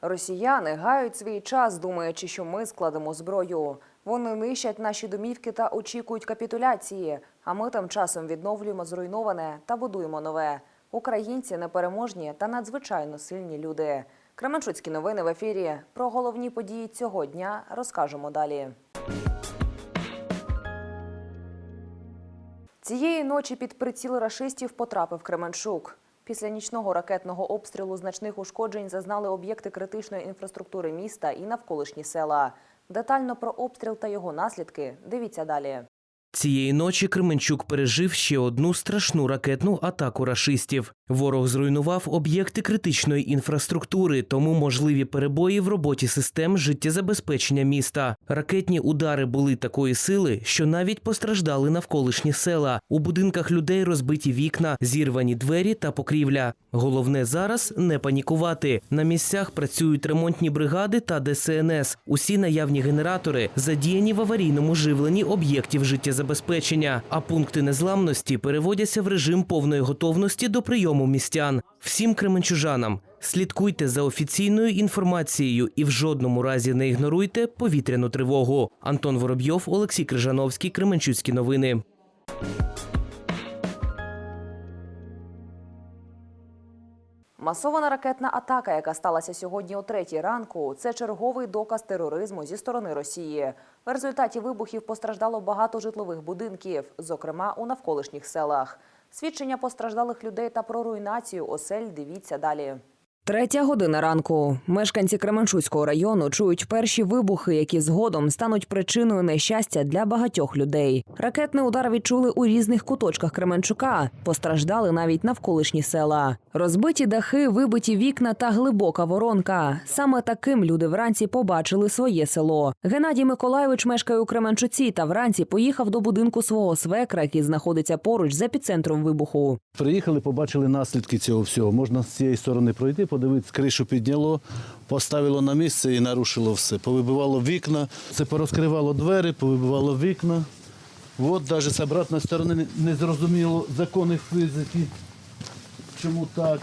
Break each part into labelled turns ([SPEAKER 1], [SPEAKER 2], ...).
[SPEAKER 1] Росіяни гають свій час, думаючи, що ми складемо зброю. Вони нищать наші домівки та очікують капітуляції. А ми тим часом відновлюємо зруйноване та будуємо нове. Українці непереможні та надзвичайно сильні люди. Кременчуцькі новини в ефірі. Про головні події цього дня розкажемо далі. Цієї ночі під приціл рашистів потрапив Кременчук. Після нічного ракетного обстрілу значних ушкоджень зазнали об'єкти критичної інфраструктури міста і навколишні села. Детально про обстріл та його наслідки дивіться далі.
[SPEAKER 2] Цієї ночі Кременчук пережив ще одну страшну ракетну атаку рашистів. Ворог зруйнував об'єкти критичної інфраструктури, тому можливі перебої в роботі систем життєзабезпечення міста. Ракетні удари були такої сили, що навіть постраждали навколишні села. У будинках людей розбиті вікна, зірвані двері та покрівля. Головне зараз не панікувати. На місцях працюють ремонтні бригади та ДСНС. Усі наявні генератори задіяні в аварійному живленні об'єктів життєзабезпечення, а пункти незламності переводяться в режим повної готовності до прийому містян. Всім кременчужанам слідкуйте за офіційною інформацією і в жодному разі не ігноруйте повітряну тривогу. Антон Воробйов, Олексій Крижановський, Кременчуцькі новини.
[SPEAKER 1] Масована ракетна атака, яка сталася сьогодні о третій ранку, це черговий доказ тероризму зі сторони Росії. В результаті вибухів постраждало багато житлових будинків, зокрема у навколишніх селах. Свідчення постраждалих людей та про руйнацію осель дивіться далі. Третя година ранку. Мешканці Кременчуцького району чують перші вибухи, які згодом стануть причиною нещастя для багатьох людей. Ракетний удар відчули у різних куточках Кременчука. Постраждали навіть навколишні села. Розбиті дахи, вибиті вікна та глибока воронка. Саме таким люди вранці побачили своє село. Геннадій Миколайович мешкає у Кременчуці та вранці поїхав до будинку свого свекра, який знаходиться поруч з епіцентром вибуху.
[SPEAKER 3] Приїхали, побачили наслідки цього всього. Можна з цієї сторони пройти, подивитися, кришу підняло, поставило на місце і нарушило все. Повибивало вікна, це порозкривало двері, повибивало вікна. От навіть з обратної сторони не- зрозуміло закони фізики. Чому так?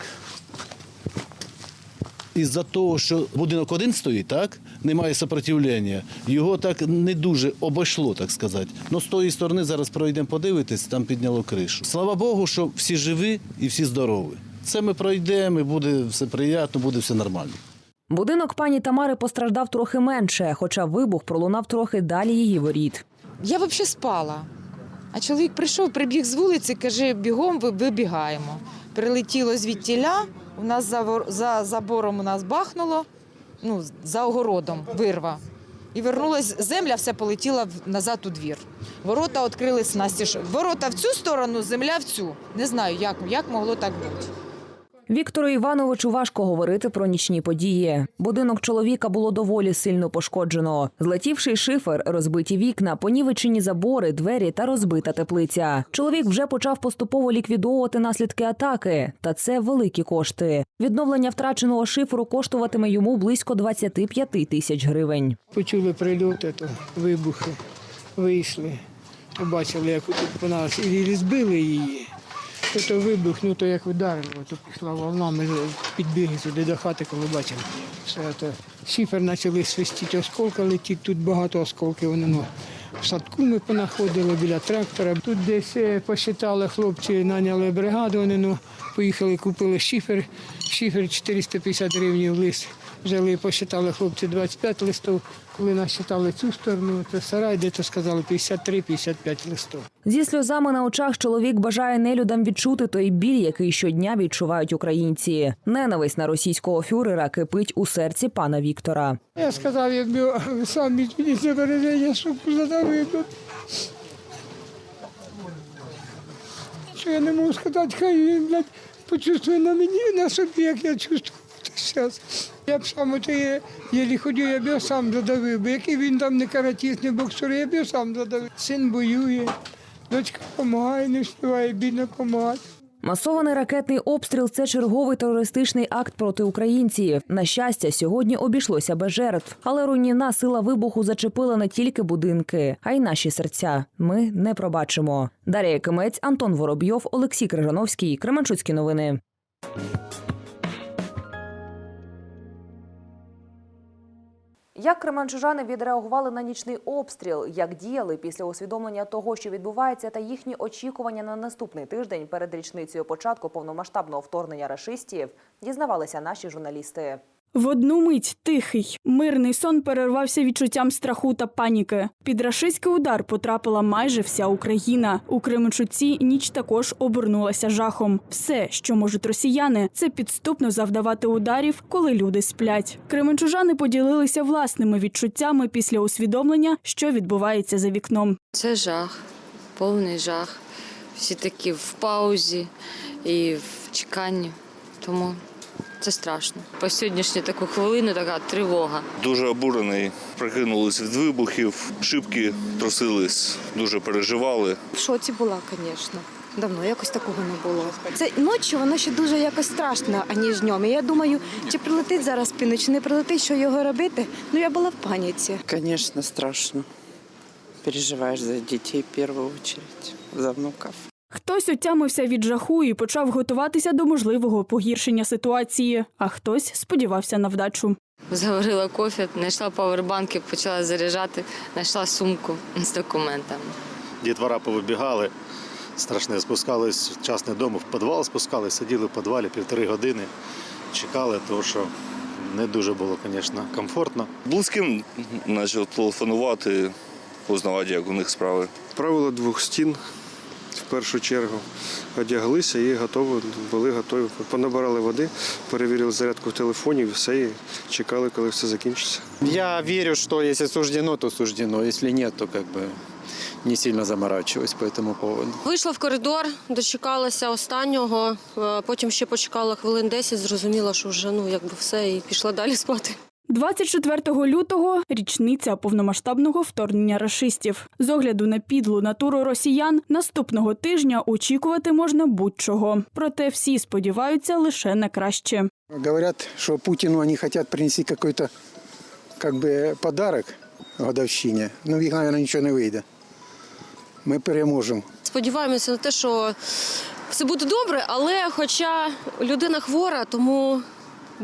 [SPEAKER 3] Із-за того, що будинок один стоїть, так? Немає сопротивлення. Його так не дуже обійшло, так сказати. Ну, з тої сторони зараз пройдемо подивитись, там підняло кришу. Слава Богу, що всі живі і всі здорові. Це ми пройдемо, і буде все приємно, буде все нормально.
[SPEAKER 1] Будинок пані Тамари постраждав трохи менше, хоча вибух пролунав трохи далі її воріт.
[SPEAKER 4] Я взагалі спала. А чоловік прийшов, прибіг з вулиці, каже, бігом ви- вибігаємо. Прилетіло звідтіля, у нас за, за забором у нас бахнуло, ну, за огородом вирва. І вернулась земля, все полетіла в- назад у двір. Ворота відкрились настіж. Ворота в цю сторону, земля в цю. Не знаю, як, як могло так бути.
[SPEAKER 1] Віктору Івановичу важко говорити про нічні події. Будинок чоловіка було доволі сильно пошкоджено. Злетівший шифер, розбиті вікна, понівечені забори, двері та розбита теплиця. Чоловік вже почав поступово ліквідовувати наслідки атаки, та це великі кошти. Відновлення втраченого шиферу коштуватиме йому близько 25 тисяч гривень.
[SPEAKER 5] Почули прильоти, то вибухи, вийшли, побачили, як по нас і збили її. То, то вибух, ну то як вдарило, то пішла волна, ми підбігли сюди до хати, коли бачимо. Все то шифер почали свистіти, осколки летіть, тут багато осколків. Вони, ну, в садку ми понаходили біля трактора. Тут десь е, посчитали хлопці, наняли бригаду, вони ну, поїхали, купили шифер. Шифер 450 гривень лист. Взяли, посчитали хлопці 25 листів. Коли насчитали цю сторону, то сарай, де то сказали 53-55 листів.
[SPEAKER 1] Зі сльозами на очах чоловік бажає нелюдам відчути той біль, який щодня відчувають українці. Ненависть на російського фюрера кипить у серці пана Віктора.
[SPEAKER 5] Я сказав, якби ви самі мені забереження, щоб задали. Що я не можу сказати, хай він блядь, почувствує на мені, на собі, як я чувствую зараз. Я б сам є, єлі ходю, я б його сам задавив. Бо який він там не каратіст, не боксер, я б його сам задавив. Син воює, дочка допомагає, не встигає, бідно допомагати.
[SPEAKER 1] Масований ракетний обстріл це черговий терористичний акт проти українців. На щастя, сьогодні обійшлося без жертв, але руйнівна сила вибуху зачепила не тільки будинки, а й наші серця. Ми не пробачимо. Дар'я Кимець, Антон Воробйов, Олексій Крижановський. Кременчуцькі новини. Як кременчужани відреагували на нічний обстріл, як діяли після усвідомлення того, що відбувається, та їхні очікування на наступний тиждень перед річницею початку повномасштабного вторгнення рашистів, дізнавалися наші журналісти.
[SPEAKER 6] В одну мить тихий, мирний сон перервався відчуттям страху та паніки. Під рашистський удар потрапила майже вся Україна. У Кременчуці ніч також обернулася жахом. Все, що можуть росіяни, це підступно завдавати ударів, коли люди сплять. Кременчужани поділилися власними відчуттями після усвідомлення, що відбувається за вікном.
[SPEAKER 7] Це жах, повний жах. Всі такі в паузі і в чеканні. Тому це страшно. По сьогоднішню таку хвилину така тривога.
[SPEAKER 8] Дуже обурений. Прикинулись від вибухів, шибки трусились, дуже переживали.
[SPEAKER 9] В шоці була, звісно. Давно якось такого не було. Це ночі воно ще дуже якось страшно, аніж днем. І я думаю, чи прилетить зараз північ, чи не прилетить, що його робити. Ну я була в паніці.
[SPEAKER 10] Конечно, страшно. Переживаешь за детей в первую очередь, за внуков.
[SPEAKER 6] Хтось отямився від жаху і почав готуватися до можливого погіршення ситуації, а хтось сподівався на вдачу.
[SPEAKER 7] Заварила кофе, знайшла павербанки, почала заряджати, знайшла сумку з документами.
[SPEAKER 11] Дітвора повибігали, страшне, спускались вчасно дому, в підвал спускались, сиділи в підвалі півтори години, чекали, тому що не дуже було, звісно, комфортно.
[SPEAKER 8] Близьким почав телефонувати, узнавати, як у них справи.
[SPEAKER 12] Правило двох стін в першу чергу. Одяглися і готові, були готові. Понабирали води, перевірили зарядку в телефоні, все, і чекали, коли все закінчиться.
[SPEAKER 10] Я верю, что если суждено, то суждено. Если нет, то как бы не сильно заморачиваюсь по этому поводу.
[SPEAKER 13] Вийшла в коридор, дочекалася останнього, е, потім ще почекала хвилин 10, зрозуміла, що вже ну якби все, і пішла далі спати.
[SPEAKER 6] 24 лютого річниця повномасштабного вторгнення рашистів. З огляду на підлу натуру росіян наступного тижня очікувати можна будь-чого. Проте всі сподіваються лише на краще.
[SPEAKER 10] Говорят, что Путину они хотят принести какой-то как бы подарок годовщине. Ну, в них, наверное, ничего не вийде. Ми переможемо.
[SPEAKER 13] Сподіваємося на те, що все буде добре, але хоча людина хвора, тому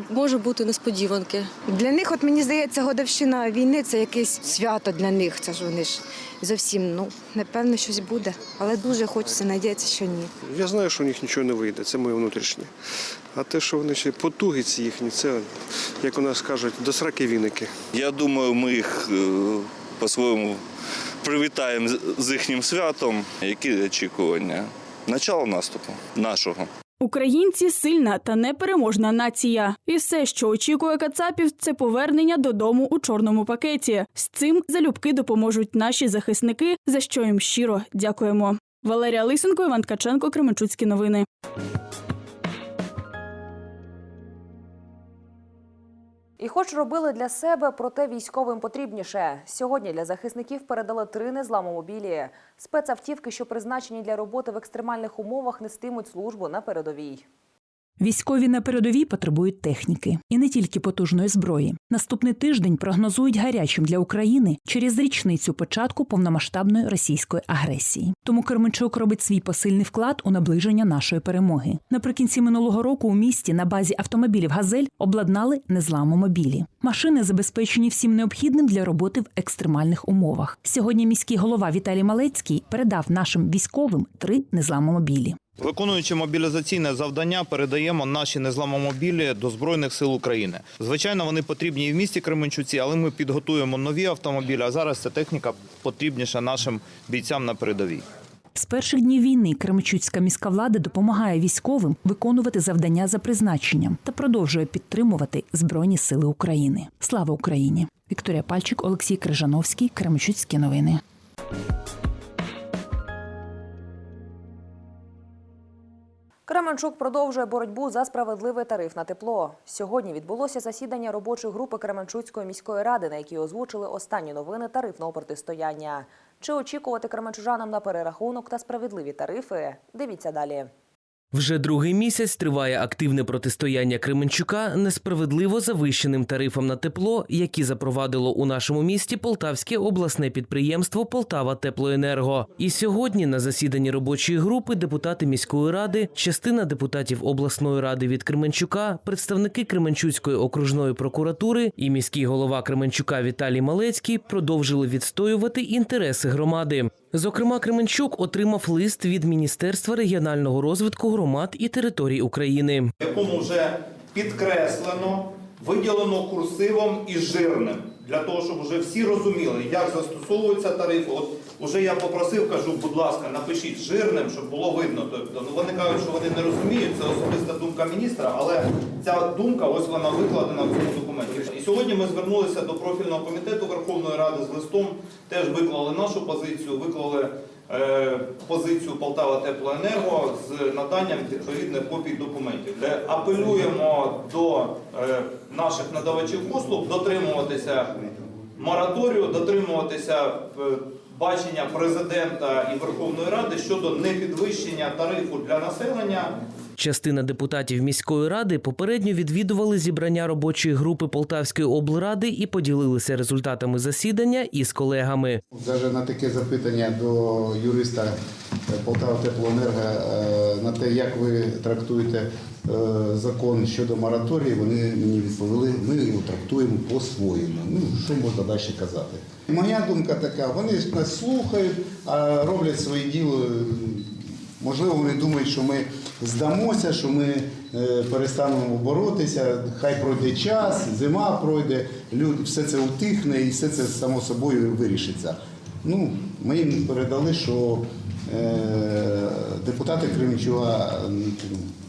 [SPEAKER 13] може бути несподіванки.
[SPEAKER 9] Для них, от мені здається, годовщина війни це якесь свято для них. Це ж вони ж зовсім, ну, напевно, щось буде. Але дуже хочеться надіятися, що ні.
[SPEAKER 12] Я знаю, що у них нічого не вийде, це моє внутрішнє. А те, що вони ще потуги ці їхні, це, як у нас кажуть, до сраки віники.
[SPEAKER 8] Я думаю, ми їх е, по-своєму привітаємо з- з їхнім святом. Які очікування? Начало наступу нашого.
[SPEAKER 6] Українці сильна та непереможна нація. І все, що очікує кацапів, це повернення додому у чорному пакеті. З цим залюбки допоможуть наші захисники, за що їм щиро дякуємо. Валерія Лисенко, Іван Ткаченко, Кременчуцькі новини.
[SPEAKER 1] І хоч робили для себе, проте військовим потрібніше. Сьогодні для захисників передали три незламомобілі. Спецавтівки, що призначені для роботи в екстремальних умовах, нестимуть службу на передовій.
[SPEAKER 14] Військові на передовій потребують техніки і не тільки потужної зброї. Наступний тиждень прогнозують гарячим для України через річницю початку повномасштабної російської агресії. Тому Керменчук робить свій посильний вклад у наближення нашої перемоги. Наприкінці минулого року у місті на базі автомобілів Газель обладнали незламомобілі. Машини забезпечені всім необхідним для роботи в екстремальних умовах. Сьогодні міський голова Віталій Малецький передав нашим військовим три незламомобілі.
[SPEAKER 15] Виконуючи мобілізаційне завдання, передаємо наші незламомобілі до Збройних сил України. Звичайно, вони потрібні і в місті Кременчуці, але ми підготуємо нові автомобілі. А зараз ця техніка потрібніша нашим бійцям на передовій.
[SPEAKER 14] З перших днів війни Кременчуцька міська влада допомагає військовим виконувати завдання за призначенням та продовжує підтримувати Збройні Сили України. Слава Україні! Вікторія Пальчик, Олексій Крижановський, Кременчуцькі новини.
[SPEAKER 1] Кременчук продовжує боротьбу за справедливий тариф на тепло. Сьогодні відбулося засідання робочої групи Кременчуцької міської ради, на якій озвучили останні новини тарифного протистояння. Чи очікувати кременчужанам на перерахунок та справедливі тарифи? Дивіться далі.
[SPEAKER 2] Вже другий місяць триває активне протистояння Кременчука несправедливо завищеним тарифам на тепло, які запровадило у нашому місті Полтавське обласне підприємство Полтава Теплоенерго. І сьогодні на засіданні робочої групи депутати міської ради, частина депутатів обласної ради від Кременчука, представники Кременчуцької окружної прокуратури і міський голова Кременчука Віталій Малецький продовжили відстоювати інтереси громади. Зокрема, Кременчук отримав лист від Міністерства регіонального розвитку громад і територій України.
[SPEAKER 15] якому вже підкреслено, виділено курсивом і жирним. Для того, щоб вже всі розуміли, як застосовуються тарифи. От уже я попросив, кажу, будь ласка, напишіть жирним, щоб було видно. Тобто, ну вони кажуть, що вони не розуміють, це особиста думка міністра, але ця думка ось вона викладена в цьому документі. І сьогодні ми звернулися до профільного комітету Верховної Ради з листом, теж виклали нашу позицію, виклали позицію Полтава Теплоенерго з наданням відповідних копій документів, апелюємо до е, наших надавачів послуг дотримуватися мораторію, дотримуватися е, бачення президента і Верховної Ради щодо непідвищення тарифу для населення.
[SPEAKER 2] Частина депутатів міської ради попередньо відвідували зібрання робочої групи Полтавської облради і поділилися результатами засідання із колегами.
[SPEAKER 16] Даже на таке запитання до юриста Полтава Теплоенерго е, на те, як ви трактуєте е, закон щодо мораторії, вони мені відповіли, ми його трактуємо по-своєму. Ну, що можна далі казати? Моя думка така, вони нас слухають, а роблять своє діло. Можливо, вони думають, що ми здамося, що ми е, перестанемо боротися, хай пройде час, зима пройде, все це утихне і все це само собою вирішиться. Ну, ми їм передали, що е, депутати Кременчуга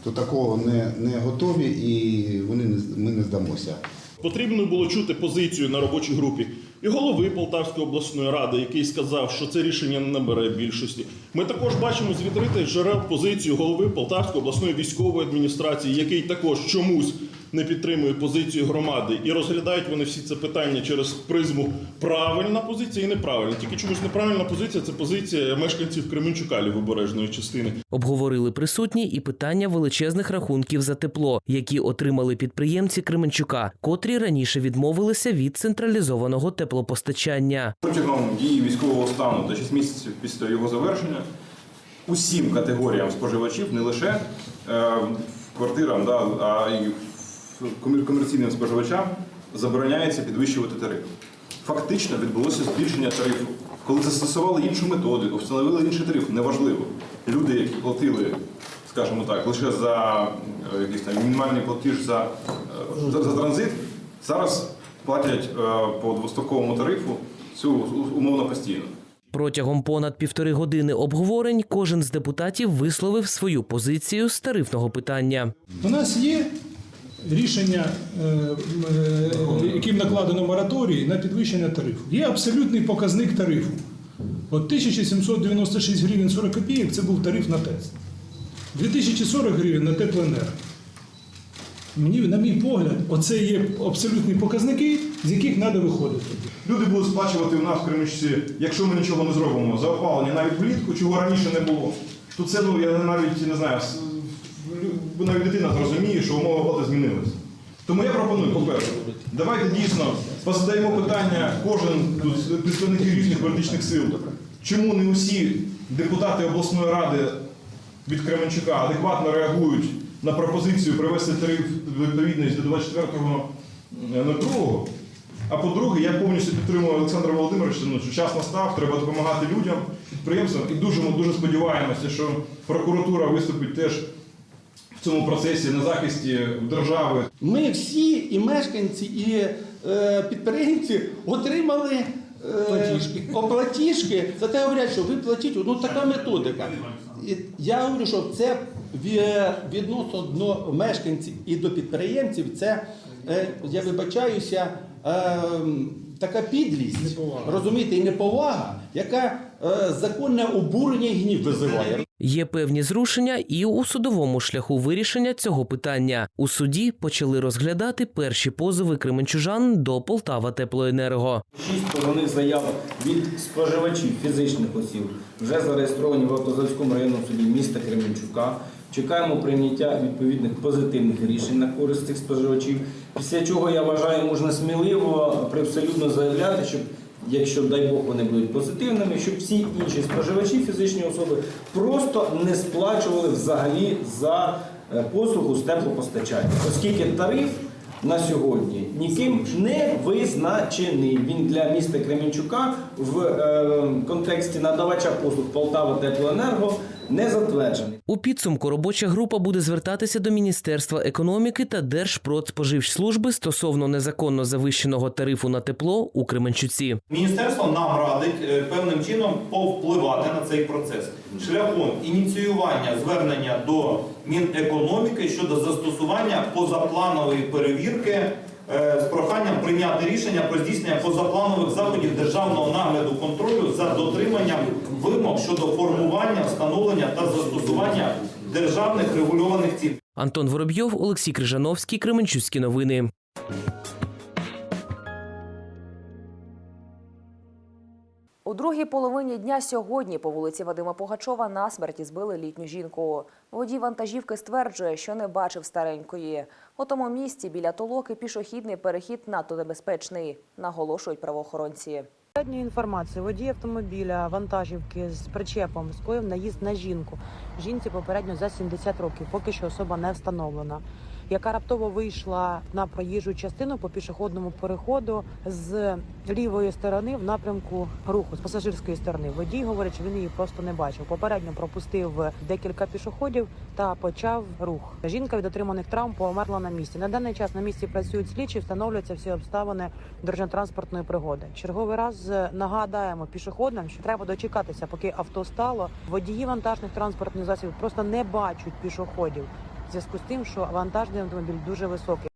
[SPEAKER 16] до такого не, не готові і вони не, ми не здамося.
[SPEAKER 17] Потрібно було чути позицію на робочій групі і голови Полтавської обласної ради, який сказав, що це рішення не набере більшості. Ми також бачимо з відритих джерел позицію голови Полтавської обласної військової адміністрації, який також чомусь не підтримує позицію громади, і розглядають вони всі це питання через призму правильна позиція і неправильна. Тільки чомусь неправильна позиція це позиція мешканців Кременчука лівобережної частини.
[SPEAKER 2] Обговорили присутні і питання величезних рахунків за тепло, які отримали підприємці Кременчука, котрі раніше відмовилися від централізованого теплопостачання.
[SPEAKER 18] Протягом дії військового стану та 6 місяців після його завершення усім категоріям споживачів, не лише е, квартирам, да, а й комерційним споживачам забороняється підвищувати тариф. Фактично відбулося збільшення тарифу. Коли застосували іншу методику, встановили інший тариф, неважливо. Люди, які платили, скажімо так, лише за е, якийсь там мінімальний платіж за, е, за, за транзит, зараз платять е, по двостоковому тарифу цю умовно постійно.
[SPEAKER 2] Протягом понад півтори години обговорень кожен з депутатів висловив свою позицію з тарифного питання.
[SPEAKER 19] У нас є рішення, е, е, яким накладено мораторій на підвищення тарифу. Є абсолютний показник тарифу. От 1796 гривень 40 копійок це був тариф на ТЕЦ. 2040 гривень на теплоенерго. Мені, на мій погляд, оце є абсолютні показники, з яких треба виходити.
[SPEAKER 18] Люди будуть сплачувати в нас в Кременчуці, якщо ми нічого не зробимо, за опалення навіть влітку, чого раніше не було. То це ну я навіть не знаю, с- навіть дитина зрозуміє, що умови оплати змінилися. Тому я пропоную, по-перше, давайте дійсно позадаємо питання кожен з представників різних політичних сил. Чому не усі депутати обласної ради від Кременчука адекватно реагують на пропозицію привести тариф до відповідності до 24.02? А по-друге, я повністю підтримую Олександра Володимировича, ну, що час настав, треба допомагати людям, підприємствам. І дуже, ми дуже сподіваємося, що прокуратура виступить теж в цьому процесі на захисті держави.
[SPEAKER 20] Ми всі, і мешканці, і е, підприємці отримали е, оплатіжки. За те говорять, що ви платіть, ну така методика. І я говорю, що це ві- відносно до мешканців і до підприємців, це, е, я вибачаюся, е, така підлість, розумієте, і неповага, яка е, законне обурення і гнів визиває.
[SPEAKER 2] Є певні зрушення і у судовому шляху вирішення цього питання. У суді почали розглядати перші позови кременчужан до Полтава Теплоенерго.
[SPEAKER 21] Шість позовних заяв від споживачів фізичних осіб вже зареєстровані в Автозавському районному суді міста Кременчука Чекаємо прийняття відповідних позитивних рішень на користь цих споживачів. Після чого я вважаю, можна сміливо привселюдно заявляти, щоб якщо дай Бог вони будуть позитивними, щоб всі інші споживачі, фізичні особи, просто не сплачували взагалі за е, послугу з теплопостачання, оскільки тариф на сьогодні ніким не визначений. Він для міста Кременчука в е, контексті надавача послуг Полтава Теплоенерго не затверджений.
[SPEAKER 2] У підсумку робоча група буде звертатися до Міністерства економіки та Держпродспоживслужби стосовно незаконно завищеного тарифу на тепло у Кременчуці.
[SPEAKER 15] Міністерство нам радить е, певним чином повпливати на цей процес шляхом ініціювання звернення до Мінекономіки щодо застосування позапланової перевірки е, з проханням прийняти рішення про здійснення позапланових заходів державного нагляду контролю за дотриманням вимог щодо формування, встановлення та застосування державних регульованих цін.
[SPEAKER 2] Антон Воробйов, Олексій Крижановський, Кременчуцькі новини.
[SPEAKER 1] У другій половині дня сьогодні по вулиці Вадима Пугачова на смерті збили літню жінку. Водій вантажівки стверджує, що не бачив старенької. У тому місці біля толоки пішохідний перехід надто небезпечний, наголошують правоохоронці.
[SPEAKER 22] Попередньої інформації водій автомобіля вантажівки з причепом скоїв наїзд на жінку. Жінці попередньо за 70 років, поки що особа не встановлена, яка раптово вийшла на проїжджу частину по пішохідному переходу з лівої сторони в напрямку руху з пасажирської сторони. Водій говорить, що він її просто не бачив. Попередньо пропустив декілька пішоходів та почав рух. Жінка від отриманих травм померла на місці. На даний час на місці працюють слідчі, встановлюються всі обставини дорожньо-транспортної пригоди. Черговий раз нагадаємо пішоходам, що треба дочекатися, поки авто стало. Водії вантажних транспортних засобів просто не бачать пішоходів зв'язку з тим, що вантажний автомобіль дуже високий.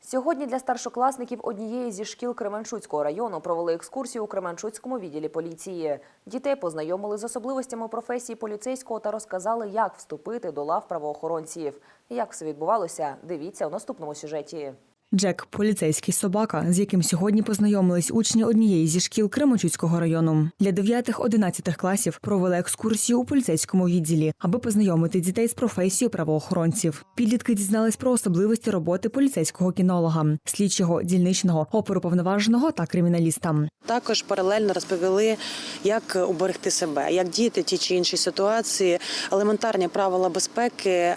[SPEAKER 1] Сьогодні для старшокласників однієї зі шкіл Кременчуцького району провели екскурсію у Кременчуцькому відділі поліції. Дітей познайомили з особливостями професії поліцейського та розказали, як вступити до лав правоохоронців. Як все відбувалося, дивіться у наступному сюжеті.
[SPEAKER 23] Джек поліцейський собака, з яким сьогодні познайомились учні однієї зі шкіл Кременчуцького району. Для 9-11 класів провели екскурсію у поліцейському відділі, аби познайомити дітей з професією правоохоронців. Підлітки дізнались про особливості роботи поліцейського кінолога, слідчого, дільничного, оперуповноваженого та криміналіста.
[SPEAKER 22] Також паралельно розповіли, як уберегти себе, як діяти ті чи інші ситуації, елементарні правила безпеки е,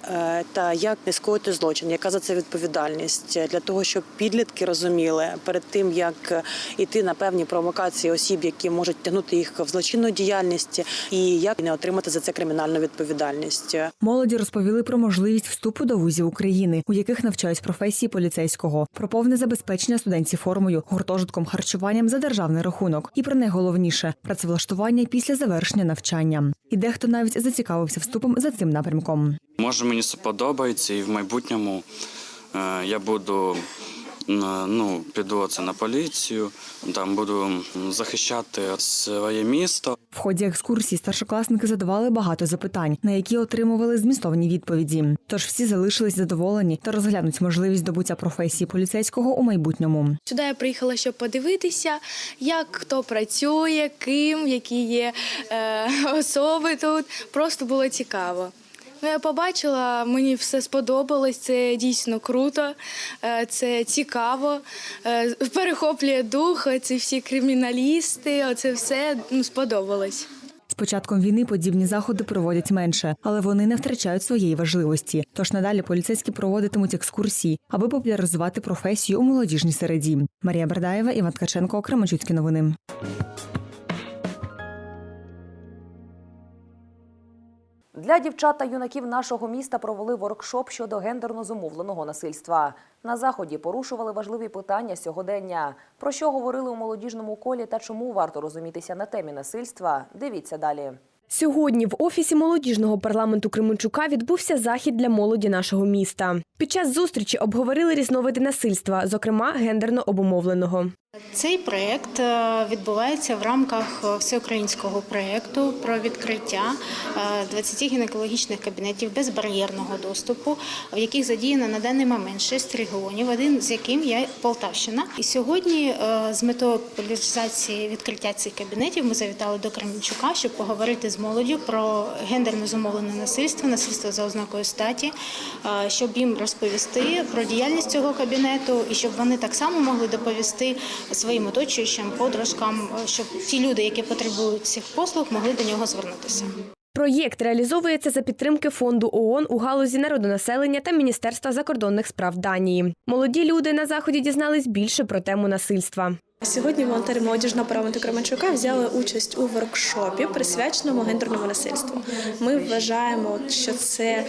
[SPEAKER 22] та як не скоїти злочин, яка за це відповідальність для того, щоб підлітки розуміли перед тим, як іти на певні провокації осіб, які можуть тягнути їх в злочинну діяльність, і як не отримати за це кримінальну відповідальність.
[SPEAKER 23] Молоді розповіли про можливість вступу до вузів України, у яких навчають професії поліцейського, про повне забезпечення студентів формою, гуртожитком, харчуванням за державний рахунок, і про найголовніше працевлаштування після завершення навчання. І дехто навіть зацікавився вступом за цим напрямком.
[SPEAKER 24] Може, мені це подобається, і в майбутньому е, я буду м, ну, піду це на поліцію, там буду захищати своє місто.
[SPEAKER 23] В ході екскурсії старшокласники задавали багато запитань, на які отримували змістовні відповіді. Тож всі залишились задоволені та розглянуть можливість здобуття професії поліцейського у майбутньому.
[SPEAKER 25] Сюди я приїхала, щоб подивитися, як хто працює, ким, які є е, особи тут. Просто було цікаво. Ну, я побачила, мені все сподобалось, це дійсно круто, е, це цікаво, е, перехоплює дух, ці всі криміналісти, оце все ну, сподобалось.
[SPEAKER 23] З початком війни подібні заходи проводять менше, але вони не втрачають своєї важливості. Тож надалі поліцейські проводитимуть екскурсії, аби популяризувати професію у молодіжній середі. Марія Бердаєва, Іван Ткаченко, Кременчуцькі новини.
[SPEAKER 1] Для дівчат та юнаків нашого міста провели воркшоп щодо гендерно зумовленого насильства. На заході порушували важливі питання сьогодення. Про що говорили у молодіжному колі та чому варто розумітися на темі насильства? Дивіться далі.
[SPEAKER 26] Сьогодні в офісі молодіжного парламенту Кременчука відбувся захід для молоді нашого міста. Під час зустрічі обговорили різновиди насильства, зокрема гендерно обумовленого.
[SPEAKER 27] Цей проєкт е, відбувається в рамках е, всеукраїнського проєкту про відкриття е, 20 гінекологічних кабінетів безбар'єрного доступу, в яких задіяно на даний момент 6 регіонів, один з яким є Полтавщина. І сьогодні е, з метою популяризації відкриття цих кабінетів ми завітали до Кременчука, щоб поговорити з молоддю про гендерно зумовлене насильство, насильство за ознакою статі, е, щоб їм розповісти про діяльність цього кабінету і щоб вони так само могли доповісти своїм оточуючим подружкам, е, щоб ті люди, які потребують цих послуг, могли до нього звернутися.
[SPEAKER 26] Проєкт реалізовується за підтримки фонду ООН у галузі народонаселення та Міністерства закордонних справ Данії. Молоді люди на заході дізнались більше про тему насильства.
[SPEAKER 28] Сьогодні волонтери молодіжного парламенту Кременчука взяли участь у воркшопі, присвяченому гендерному насильству. Ми вважаємо, що це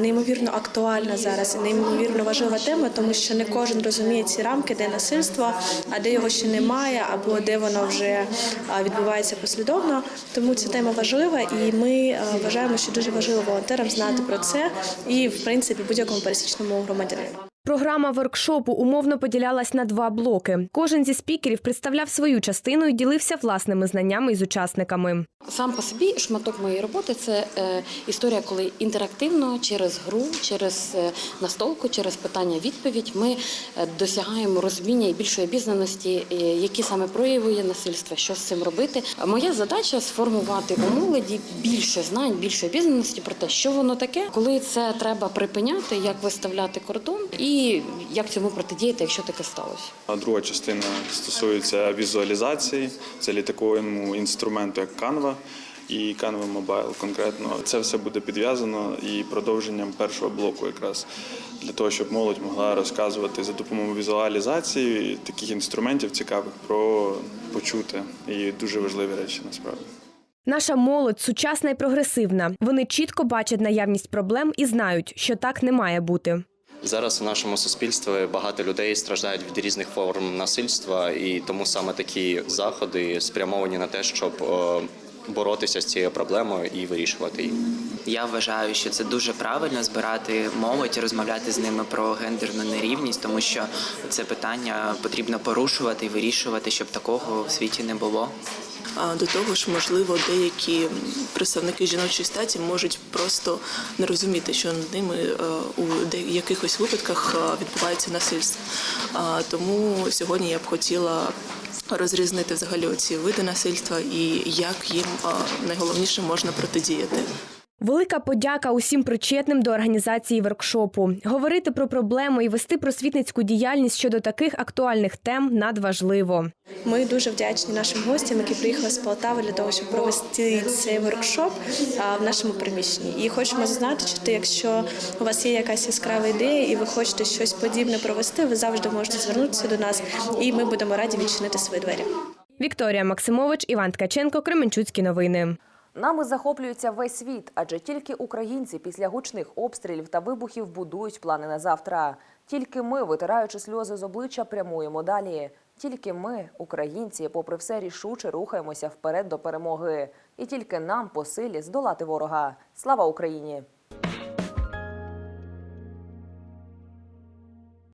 [SPEAKER 28] неймовірно актуальна зараз і неймовірно важлива тема, тому що не кожен розуміє ці рамки, де насильство, а де його ще немає, або де воно вже відбувається послідовно. Тому ця тема важлива, і ми вважаємо, що дуже важливо волонтерам знати про це і, в принципі, будь-якому пересічному громадянину.
[SPEAKER 26] Програма воркшопу умовно поділялась на два блоки. Кожен зі спікерів представляв свою частину і ділився власними знаннями із учасниками.
[SPEAKER 29] Сам по собі шматок моєї роботи це е, історія, коли інтерактивно через гру, через е, настолку, через питання-відповідь ми е, досягаємо розуміння і більшої обізнаності, які саме прояви є насильства, що з цим робити. Моя задача сформувати у молоді більше знань, більше обізнаності про те, що воно таке, коли це треба припиняти, як виставляти кордон і як цьому протидіяти, якщо таке сталося.
[SPEAKER 30] А друга частина стосується візуалізації, це літаковому інструменту як Canva і Canva Mobile конкретно. Це все буде підв'язано і продовженням першого блоку, якраз для того, щоб молодь могла розказувати за допомогою візуалізації таких інструментів цікавих про почути і дуже важливі речі насправді.
[SPEAKER 26] Наша молодь сучасна і прогресивна. Вони чітко бачать наявність проблем і знають, що так не має бути.
[SPEAKER 31] Зараз в нашому суспільстві багато людей страждають від різних форм насильства, і тому саме такі заходи спрямовані на те, щоб е, боротися з цією проблемою і вирішувати її.
[SPEAKER 32] Я вважаю, що це дуже правильно збирати молодь розмовляти з ними про гендерну нерівність, тому що це питання потрібно порушувати і вирішувати, щоб такого в світі не було.
[SPEAKER 33] А до того ж, можливо, деякі представники жіночої статі можуть просто не розуміти, що над ними е, у якихось випадках е, відбувається насильство. А, Тому сьогодні я б хотіла розрізнити взагалі ці види насильства і як їм найголовніше можна протидіяти.
[SPEAKER 26] Велика подяка усім причетним до організації воркшопу. Говорити про проблеми і вести просвітницьку діяльність щодо таких актуальних тем надважливо.
[SPEAKER 28] Ми дуже вдячні нашим гостям, які приїхали з Полтави для того, щоб провести цей воркшоп в нашому приміщенні. І хочемо зазначити, якщо у вас є якась яскрава ідея і ви хочете щось подібне провести, ви завжди можете звернутися до нас, і ми будемо раді відчинити свої двері.
[SPEAKER 26] Вікторія Максимович, Іван Ткаченко, Кременчуцькі новини.
[SPEAKER 1] Нами захоплюється весь світ, адже тільки українці після гучних обстрілів та вибухів будують плани на завтра. Тільки ми, витираючи сльози з обличчя, прямуємо далі. Тільки ми, українці, попри все рішуче рухаємося вперед до перемоги. І тільки нам по силі здолати ворога. Слава Україні!